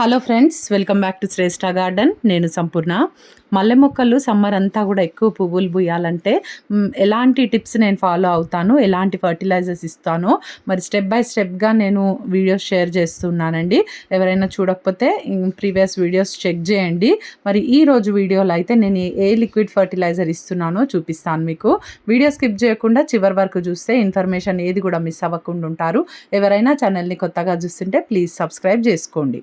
Hello friends welcome back to Shreshta garden. నేను సంపూర్ణ. మల్లె మొక్కలు సమ్మర్ అంతా కూడా ఎక్కువ పువ్వులు పూయాలంటే ఎలాంటి టిప్స్ నేను ఫాలో అవుతాను ఎలాంటి ఫర్టిలైజర్స్ ఇస్తానో మరి స్టెప్ బై స్టెప్గా నేను వీడియోస్ షేర్ చేస్తున్నానండి. ఎవరైనా చూడకపోతే ప్రీవియస్ వీడియోస్ చెక్ చేయండి. మరి ఈ రోజు వీడియోలో అయితే నేను ఏ లిక్విడ్ ఫర్టిలైజర్ ఇస్తున్నానో చూపిస్తాను మీకు. వీడియో స్కిప్ చేయకుండా చివరి వరకు చూస్తే ఇన్ఫర్మేషన్ ఏది కూడా మిస్ అవ్వకుండా ఉంటారు. ఎవరైనా ఛానల్ని కొత్తగా చూస్తుంటే ప్లీజ్ సబ్స్క్రైబ్ చేసుకోండి.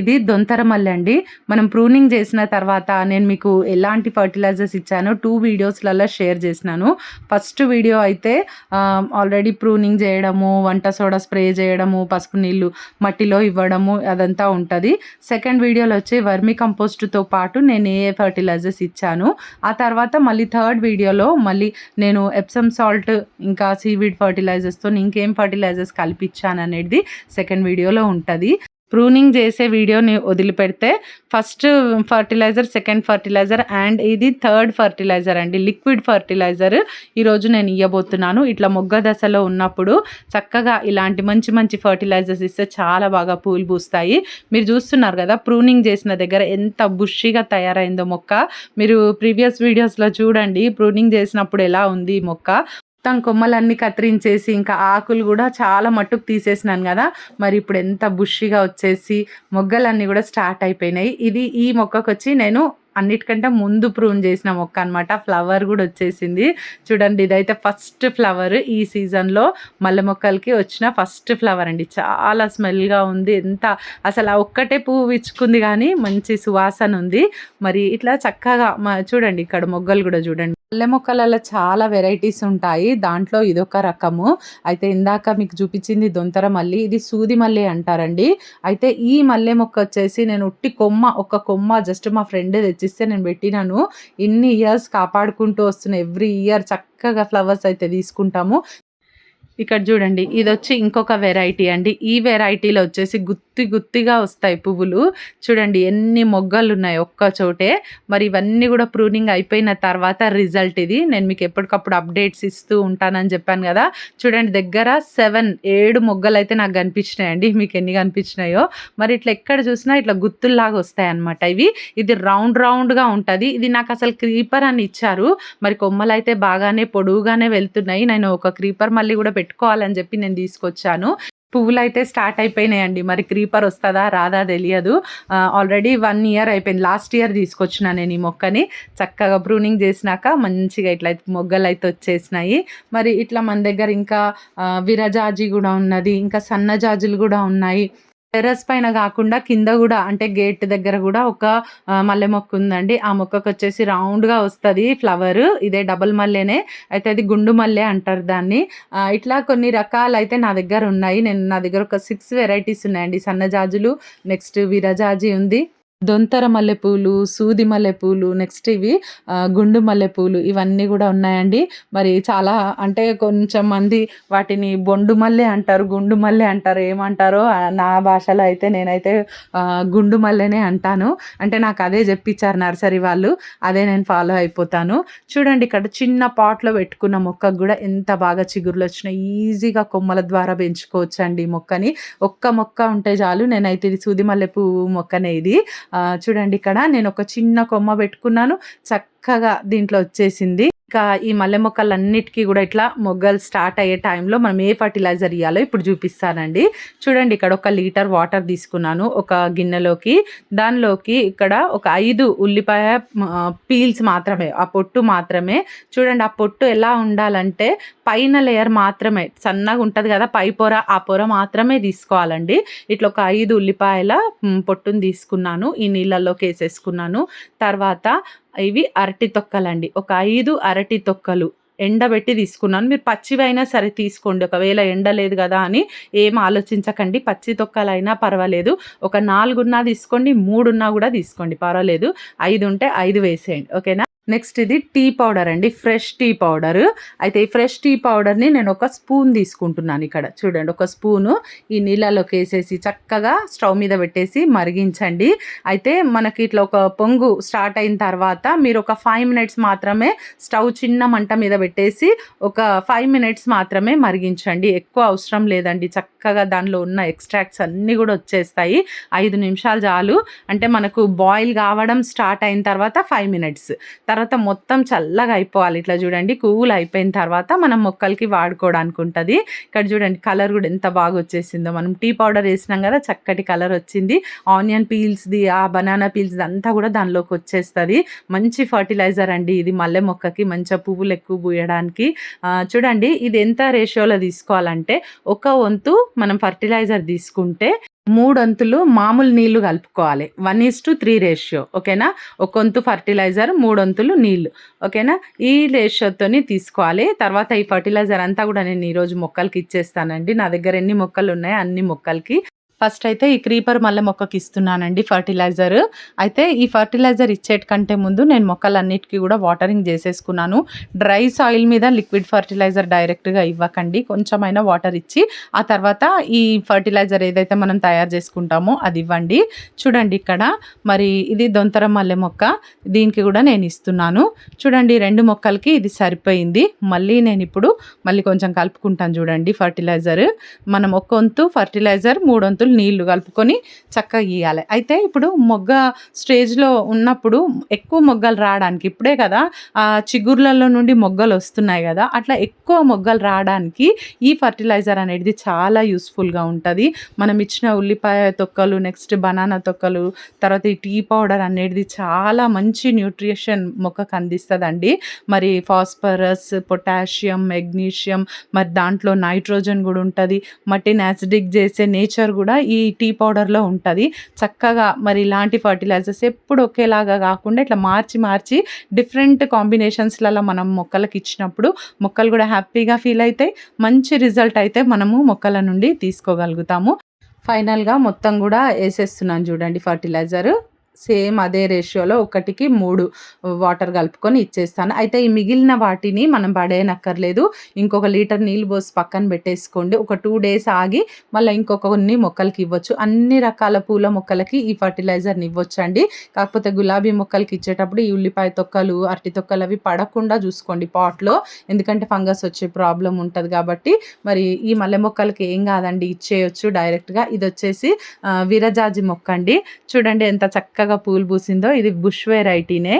ఇది దొంతర మల్లె అండి. మనం ప్రూనింగ్ చేసిన తర్వాత నేను మీకు ఎలాంటి ఫర్టిలైజర్స్ ఇచ్చానో టూ వీడియోస్లలో షేర్ చేసినాను. ఫస్ట్ వీడియో అయితే ఆల్రెడీ ప్రూనింగ్ చేయడము వంట సోడా స్ప్రే చేయడము పసుపు నీళ్ళు మట్టిలో ఇవ్వడము అదంతా ఉంటుంది. సెకండ్ వీడియోలో వచ్చి వర్మి కంపోస్ట్తో పాటు నేను ఏ ఫర్టిలైజర్స్ ఇచ్చాను. ఆ తర్వాత మళ్ళీ థర్డ్ వీడియోలో మళ్ళీ నేను ఎప్సమ్ సాల్ట్ ఇంకా సీవీడ్ ఫర్టిలైజర్స్తో ఇంకేం ఫర్టిలైజర్స్ కల్పించాను అనేది సెకండ్ వీడియోలో ఉంటుంది. ప్రూనింగ్ చేసే వీడియోని వదిలిపెడితే first fertilizer second fertilizer and ఇది థర్డ్ ఫర్టిలైజర్ అండి. లిక్విడ్ ఫర్టిలైజర్ ఈరోజు నేను ఇవ్వబోతున్నాను ఇట్లా మొగ్గ దశలో ఉన్నప్పుడు చక్కగా ఇలాంటి మంచి మంచి ఫర్టిలైజర్స్ ఇస్తే చాలా బాగా పూలు పూస్తాయి. మీరు చూస్తున్నారు కదా ప్రూనింగ్ చేసిన దగ్గర ఎంత బుష్షిగా తయారైందో మొక్క. మీరు ప్రీవియస్ వీడియోస్లో చూడండి ప్రూనింగ్ చేసినప్పుడు ఎలా ఉంది ఈ మొక్క. మొత్తం కొమ్మలన్నీ కత్తిరించేసి ఇంకా ఆకులు కూడా చాలా మట్టుకు తీసేసినాను కదా. మరి ఇప్పుడు ఎంత బుష్గా వచ్చేసి మొగ్గలన్నీ కూడా స్టార్ట్ అయిపోయినాయి. ఇది ఈ మొక్కకు వచ్చి నేను అన్నిటికంటే ముందు ప్రూన్ చేసిన మొక్క అనమాట ఫ్లవర్ కూడా వచ్చేసింది. చూడండి ఇదైతే ఫస్ట్ ఫ్లవర్ ఈ సీజన్లో. మల్లె మొక్కలకి వచ్చిన ఫస్ట్ ఫ్లవర్ అండి. చాలా స్మెల్గా ఉంది. ఎంత అసలు ఆ ఒక్కటే పువ్వు ఇచ్చుకుంది కానీ మంచి సువాసన ఉంది. మరి ఇట్లా చక్కగా మా చూడండి ఇక్కడ మొగ్గలు కూడా చూడండి. మల్లె మొక్కలలో చాలా వెరైటీస్ ఉంటాయి. దాంట్లో ఇదొక రకము. అయితే ఇందాక మీకు చూపించింది దొంతర మల్లి ఇది సూది మల్లి అంటారండి. అయితే ఈ మల్లె మొక్క వచ్చేసి నేను ఉట్టి కొమ్మ ఒక కొమ్మ జస్ట్ మా ఫ్రెండ్ తెచ్చిస్తే నేను పెట్టినాను. ఇన్ని ఇయర్స్ కాపాడుకుంటూ వస్తున్న ఎవ్రీ ఇయర్ చక్కగా ఫ్లవర్స్ అయితే తీసుకుంటాము. ఇక్కడ చూడండి ఇది వచ్చి ఇంకొక వెరైటీ అండి. ఈ వెరైటీలో వచ్చేసి గుత్తి గుత్తిగా వస్తాయి పువ్వులు. చూడండి ఎన్ని మొగ్గలు ఉన్నాయి ఒక్క చోటే. మరి ఇవన్నీ కూడా ప్రూనింగ్ అయిపోయిన తర్వాత రిజల్ట్ ఇది. నేను మీకు ఎప్పటికప్పుడు అప్డేట్స్ ఇస్తూ ఉంటానని చెప్పాను కదా. చూడండి దగ్గర సెవెన్ ఏడు మొగ్గలు అయితే నాకు కనిపించినాయండి. మీకు ఎన్ని కనిపించినాయో. మరి ఇట్లా ఎక్కడ చూసినా ఇట్లా గుత్తుల్లాగా వస్తాయి అన్నమాట ఇవి. ఇది రౌండ్ రౌండ్గా ఉంటుంది. ఇది నాకు అసలు క్రీపర్ అని ఇచ్చారు. మరి కొమ్మలు అయితే బాగానే పొడువుగానే వెళ్తున్నాయి. నేను ఒక క్రీపర్ మళ్ళీ కూడా పెట్టుకోవాలని చెప్పి నేను తీసుకొచ్చాను. పువ్వులు అయితే స్టార్ట్ అయిపోయినాయండి. మరి క్రీపర్ వస్తుందా రాదా తెలియదు. ఆల్రెడీ వన్ ఇయర్ అయిపోయింది. లాస్ట్ ఇయర్ తీసుకొచ్చిన నేను ఈ మొక్కని. చక్కగా ప్రూనింగ్ చేసినాక మంచిగా ఇట్లా మొగ్గలు అయితే వచ్చేసినాయి. మరి ఇట్లా మన దగ్గర ఇంకా విరజాజి కూడా ఉన్నది ఇంకా సన్నజాజులు కూడా ఉన్నాయి. టెర్రస్ పైన కాకుండా కింద కూడా అంటే గేట్ దగ్గర కూడా ఒక మల్లె మొక్క ఉందండి. ఆ మొక్కకు వచ్చేసి రౌండ్గా వస్తుంది ఫ్లవర్ ఇదే డబల్ మల్లెనే. అయితే అది గుండు మల్లె అంటారు దాన్ని. ఇట్లా కొన్ని రకాలు అయితే నా దగ్గర ఉన్నాయి. నేను నా దగ్గర ఒక సిక్స్ వెరైటీస్ ఉన్నాయండి. సన్నజాజులు నెక్స్ట్ విరజాజి ఉంది. దొంతర మల్లెపూలు సూది మల్లెపూలు నెక్స్ట్ ఇవి గుండు మల్లెపూలు ఇవన్నీ కూడా ఉన్నాయండి. మరి చాలా అంటే కొంచెం మంది వాటిని బొండు మల్లె అంటారు గుండు మల్లె అంటారు ఏమంటారో నా భాషలో అయితే నేనైతే గుండు మల్లెనే అంటాను. అంటే నాకు అదే చెప్పించారు నర్సరీ వాళ్ళు అదే నేను ఫాలో అయిపోతాను. చూడండి ఇక్కడ చిన్న పాట్లో పెట్టుకున్న మొక్కకు కూడా ఎంత బాగా చిగురులు వచ్చినాయి. ఈజీగా కొమ్మల ద్వారా పెంచుకోవచ్చు అండి ఈ మొక్కని. ఒక్క మొక్క ఉంటే చాలు నేనైతే ఇది సూది మల్లెపూ మొక్కనే ఇది. చూడండి ఇక్కడ నేను ఒక చిన్న కొమ్మ పెట్టుకున్నాను. చక్క చక్కగా దీంట్లో వచ్చేసింది. ఇంకా ఈ మల్లె మొక్కలన్నిటికీ కూడా ఇట్లా మొగ్గలు స్టార్ట్ అయ్యే టైంలో మనం ఏ ఫర్టిలైజర్ ఇవ్వాలో ఇప్పుడు చూపిస్తానండి. చూడండి ఇక్కడ ఒక లీటర్ వాటర్ తీసుకున్నాను ఒక గిన్నెలోకి. దానిలోకి ఇక్కడ ఒక ఐదు ఉల్లిపాయ పీల్స్ మాత్రమే ఆ పొట్టు మాత్రమే. చూడండి ఆ పొట్టు ఎలా ఉండాలంటే పైన లేయర్ మాత్రమే సన్నగా ఉంటుంది కదా పై పొర ఆ పొర మాత్రమే తీసుకోవాలండి. ఇట్లా ఒక ఐదు ఉల్లిపాయల పొట్టును పొట్టుని తీసుకున్నాను ఈ నీళ్ళల్లోకి వేసేసుకున్నాను. తర్వాత ఇవి అరటి తొక్కలండి. ఒక ఐదు అరటి తొక్కలు ఎండబెట్టి తీసుకున్నాను. మీరు పచ్చివైనా సరే తీసుకోండి. ఒకవేళ ఎండ లేదు కదా అని ఏం ఆలోచించకండి. పచ్చి తొక్కలైనా పర్వాలేదు. ఒక నాలుగున్నా తీసుకోండి. మూడున్నా కూడా తీసుకోండి. పర్వాలేదు. ఐదు ఉంటే ఐదు వేసేయండి. ఓకేనా? నెక్స్ట్ ఇది టీ పౌడర్ అండి ఫ్రెష్ టీ పౌడర్ అయితే ఈ ఫ్రెష్ టీ పౌడర్ని నేను ఒక స్పూన్ తీసుకుంటున్నాను ఇక్కడ. చూడండి ఒక స్పూను ఈ నీళ్ళలోకి వేసేసి చక్కగా స్టవ్ మీద పెట్టేసి మరిగించండి. అయితే మనకి ఇట్లా ఒక పొంగు స్టార్ట్ అయిన తర్వాత మీరు ఒక ఫైవ్ మినిట్స్ మాత్రమే స్టవ్ చిన్న మంట మీద పెట్టేసి ఒక ఫైవ్ మినిట్స్ మాత్రమే మరిగించండి. ఎక్కువ అవసరం లేదండి. చక్కగా దానిలో ఉన్న ఎక్స్ట్రాక్ట్స్ అన్నీ కూడా వచ్చేస్తాయి. ఐదు నిమిషాలు చాలు. అంటే మనకు బాయిల్ కావడం స్టార్ట్ అయిన తర్వాత ఫైవ్ మినిట్స్ తర్వాత మొత్తం చల్లగా అయిపోవాలి. ఇట్లా చూడండి కూల్ అయిపోయిన తర్వాత మనం మొక్కలకి వాడుకోవడానికి ఉంటుంది ఇక్కడ చూడండి కలర్ కూడా ఎంత బాగా వచ్చేసిందో మనం టీ పౌడర్ వేసినాం కదా చక్కటి కలర్ వచ్చింది. ఆనియన్ పీల్స్ది ఆ బనానా పీల్స్ది అంతా కూడా దానిలోకి వచ్చేస్తుంది మంచి ఫర్టిలైజర్ అండి ఇది మల్లె మొక్కకి మంచిగా పువ్వులు ఎక్కువ పూయడానికి. చూడండి ఇది ఎంత రేషియోలో తీసుకోవాలంటే ఒక వంతు మనం ఫర్టిలైజర్ తీసుకుంటే మూడొంతులు మామూలు నీళ్ళు కలుపుకోవాలి. One is to three ratio ఓకేనా? ఒక వంతు ఫర్టిలైజర్ మూడొంతులు నీళ్ళు ఓకేనా? ఈ రేషియోతోని తీసుకోవాలి. తర్వాత ఈ ఫర్టిలైజర్ అంతా కూడా నేను ఈరోజు మొక్కలకి ఇచ్చేస్తానండి. నా దగ్గర ఎన్ని మొక్కలు ఉన్నాయో అన్ని మొక్కలకి ఫస్ట్ అయితే ఈ క్రీపర్ మల్లె మొక్కకి ఇస్తున్నానండి ఫర్టిలైజర్. అయితే ఈ ఫర్టిలైజర్ ఇచ్చేటికంటే ముందు నేను మొక్కలన్నిటికీ కూడా వాటరింగ్ చేసేసుకున్నాను. డ్రై సాయిల్ మీద లిక్విడ్ ఫర్టిలైజర్ డైరెక్ట్గా ఇవ్వకండి. కొంచెమైనా వాటర్ ఇచ్చి ఆ తర్వాత ఈ ఫర్టిలైజర్ ఏదైతే మనం తయారు చేసుకుంటామో అది ఇవ్వండి. చూడండి ఇక్కడ మరి ఇది దొంతర మల్లె మొక్క దీనికి కూడా నేను ఇస్తున్నాను. చూడండి రెండు మొక్కలకి ఇది సరిపోయింది. మళ్ళీ నేను ఇప్పుడు మళ్ళీ కొంచెం కలుపుకుంటాను చూడండి ఫర్టిలైజర్. మనం ఒక వంతు ఫర్టిలైజర్ మూడొంతు వంతులు చేతులు నీళ్ళు కలుపుకొని చక్కగా గీయాలి. అయితే ఇప్పుడు మొగ్గ స్టేజ్లో ఉన్నప్పుడు ఎక్కువ మొగ్గలు రావడానికి ఇప్పుడే కదా ఆ చిగుర్లలో నుండి మొగ్గలు వస్తున్నాయి కదా అట్లా ఎక్కువ మొగ్గలు రావడానికి ఈ ఫర్టిలైజర్ అనేది చాలా యూస్ఫుల్గా ఉంటుంది. మనం ఇచ్చిన ఉల్లిపాయ తొక్కలు నెక్స్ట్ బనానా తొక్కలు తర్వాత ఈ టీ పౌడర్ అనేది చాలా మంచి న్యూట్రిషన్ మొక్కకు అందిస్తుందండి. మరి ఫాస్ఫరస్ పొటాషియం మెగ్నీషియం మరి దాంట్లో నైట్రోజన్ కూడా ఉంటుంది. మట్టిని యాసిడిక్ చేసే నేచర్ కూడా ఈ టీ పౌడర్లో ఉంటుంది. చక్కగా మరి ఇలాంటి ఫర్టిలైజర్స్ ఎప్పుడు ఒకేలాగా కాకుండా ఇట్లా మార్చి మార్చి డిఫరెంట్ కాంబినేషన్స్లలో మనం మొక్కలకి ఇచ్చినప్పుడు మొక్కలు కూడా హ్యాపీగా ఫీల్ అవుతాయి మంచి రిజల్ట్ అయితే మనము మొక్కల నుండి తీసుకోగలుగుతాము. ఫైనల్గా మొత్తం కూడా వేసేస్తున్నాను చూడండి ఫర్టిలైజర్. సేమ్ అదే రేషియోలో ఒకటికి మూడు వాటర్ కలుపుకొని ఇచ్చేస్తాను. అయితే ఈ మిగిలిన వాటిని మనం పడేయనక్కర్లేదు. ఇంకొక లీటర్ నీళ్ళు పోసి పక్కన పెట్టేసుకోండి. ఒక టూ డేస్ ఆగి మళ్ళీ ఇంకొక కొన్ని మొక్కలకి ఇవ్వచ్చు. అన్ని రకాల పూల మొక్కలకి ఈ ఫర్టిలైజర్ని ఇవ్వచ్చు అండి కాకపోతే గులాబీ మొక్కలకి ఇచ్చేటప్పుడు ఈ ఉల్లిపాయ తొక్కలు అరటి తొక్కలు అవి పడకుండా చూసుకోండి పాట్లో. ఎందుకంటే ఫంగస్ వచ్చే ప్రాబ్లం ఉంటుంది కాబట్టి. మరి ఈ మల్లె మొక్కలకి ఏం కాదండి ఇచ్చేయచ్చు డైరెక్ట్గా. ఇది వచ్చేసి విరజాజి మొక్క అండి చూడండి ఎంత చక్కగా చక్కగా పూలు పూసిందో ఇది బుష్ వెరైటీనే.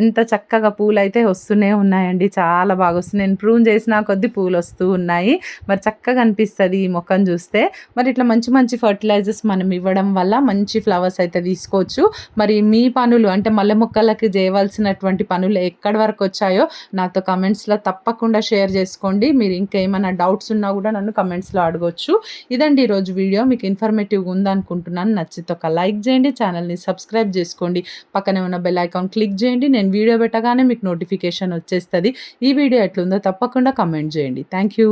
ఎంత చక్కగా పూలు అయితే వస్తూనే ఉన్నాయండి చాలా బాగా వస్తుంది నేను ప్రూన్ చేసిన కొద్ది పూలు వస్తూ ఉన్నాయి. మరి చక్కగా అనిపిస్తుంది ఈ మొక్కను చూస్తే. మరి ఇట్లా మంచి మంచి ఫర్టిలైజర్స్ మనం ఇవ్వడం వల్ల మంచి ఫ్లవర్స్ అయితే తీసుకోవచ్చు. మరి మీ పనులు అంటే మల్లె మొక్కలకి చేయవలసినటువంటి పనులు ఎక్కడి వరకు వచ్చాయో నాతో కమెంట్స్లో తప్పకుండా షేర్ చేసుకోండి. మీరు ఇంకేమైనా డౌట్స్ ఉన్నా కూడా నన్ను కమెంట్స్లో అడగొచ్చు. ఇదండి ఈరోజు వీడియో. మీకు ఇన్ఫర్మేటివ్గా ఉందనుకుంటున్నాను. నచ్చితే ఒక లైక్ చేయండి ఛానల్ని సబ్స్క్రైబ్ సబ్స్క్రైబ్ చేసుకోండి. పక్కనే ఉన్న బెల్ ఐకాన్ క్లిక్ చేయండి. నేను వీడియో పెట్టగానే మీకు నోటిఫికేషన్ వచ్చేస్తుంది. ఈ వీడియో ఎట్లుందో తప్పకుండా కమెంట్ చేయండి. Thank you